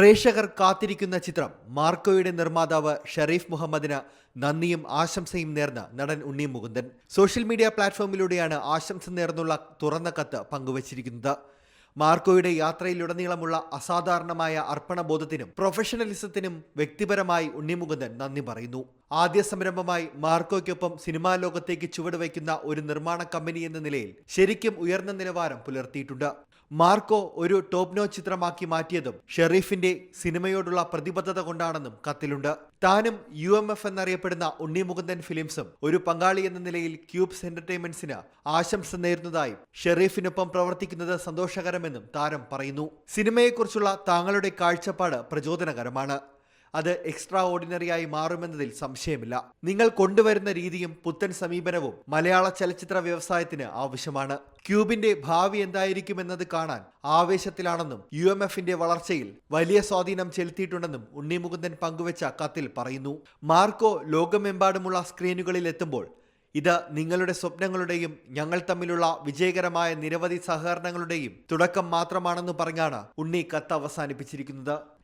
പ്രേക്ഷകർ കാത്തിരിക്കുന്ന ചിത്രം മാർക്കോയുടെ നിർമ്മാതാവ് ഷെറീഫ് മുഹമ്മദിന് നന്ദിയും ആശംസയും നേർന്ന നടൻ ഉണ്ണി മുകുന്ദൻ. സോഷ്യൽ മീഡിയ പ്ലാറ്റ്ഫോമിലൂടെയാണ് ആശംസ നേർന്നുള്ള തുറന്ന കത്ത് പങ്കുവച്ചിരിക്കുന്നത്. മാർക്കോയുടെ യാത്രയിലുടനീളമുള്ള അസാധാരണമായ അർപ്പണബോധത്തിനും പ്രൊഫഷണലിസത്തിനും വ്യക്തിപരമായി ഉണ്ണിമുകുന്ദൻ നന്ദി പറയുന്നു. ആദ്യ സംരംഭമായി മാർക്കോയ്ക്കൊപ്പം സിനിമാ ലോകത്തേക്ക് ചുവടുവയ്ക്കുന്ന ഒരു നിർമ്മാണ കമ്പനി എന്ന നിലയിൽ ശരിക്കും ഉയർന്ന നിലവാരം പുലർത്തിയിട്ടുണ്ട്. മാർക്കോ ഒരു ടോപ് നോ ചിത്രമാക്കി മാറ്റിയതും ഷെറീഫിന്റെ സിനിമയോടുള്ള പ്രതിബദ്ധത കൊണ്ടാണെന്നും കത്തിലുണ്ട്. താനും യു എം എഫ് എന്നറിയപ്പെടുന്ന ഉണ്ണിമുകുന്ദൻ ഫിലിംസും ഒരു പങ്കാളി എന്ന നിലയിൽ ക്യൂബ്സ് എന്റർടൈൻമെന്റ്സിന് ആശംസ നേരുന്നതായും ഷെറീഫിനൊപ്പം പ്രവർത്തിക്കുന്നത് സന്തോഷകരമെന്നും താരം പറയുന്നു. സിനിമയെക്കുറിച്ചുള്ള താങ്കളുടെ കാഴ്ചപ്പാട് പ്രചോദനകരമാണ്. അത് എക്സ്ട്രാ ഓർഡിനറിയായി മാറുമെന്നതിൽ സംശയമില്ല. നിങ്ങൾ കൊണ്ടുവരുന്ന രീതിയും പുത്തൻ സമീപനവും മലയാള ചലച്ചിത്ര വ്യവസായത്തിന് ആവശ്യമാണ്. ക്യൂബിന്റെ ഭാവി എന്തായിരിക്കുമെന്നത് കാണാൻ ആവേശത്തിലാണെന്നും യു എം എഫിന്റെ വളർച്ചയിൽ വലിയ സ്വാധീനം ചെലുത്തിയിട്ടുണ്ടെന്നും ഉണ്ണിമുകുന്ദൻ പങ്കുവച്ച കത്തിൽ പറയുന്നു. മാർക്കോ ലോകമെമ്പാടുമുള്ള സ്ക്രീനുകളിൽ എത്തുമ്പോൾ ഇത് നിങ്ങളുടെ സ്വപ്നങ്ങളുടെയും ഞങ്ങൾ തമ്മിലുള്ള വിജയകരമായ നിരവധി സഹകരണങ്ങളുടെയും തുടക്കം മാത്രമാണെന്ന് പറഞ്ഞാണ് ഉണ്ണി കത്ത് അവസാനിപ്പിച്ചിരിക്കുന്നത്.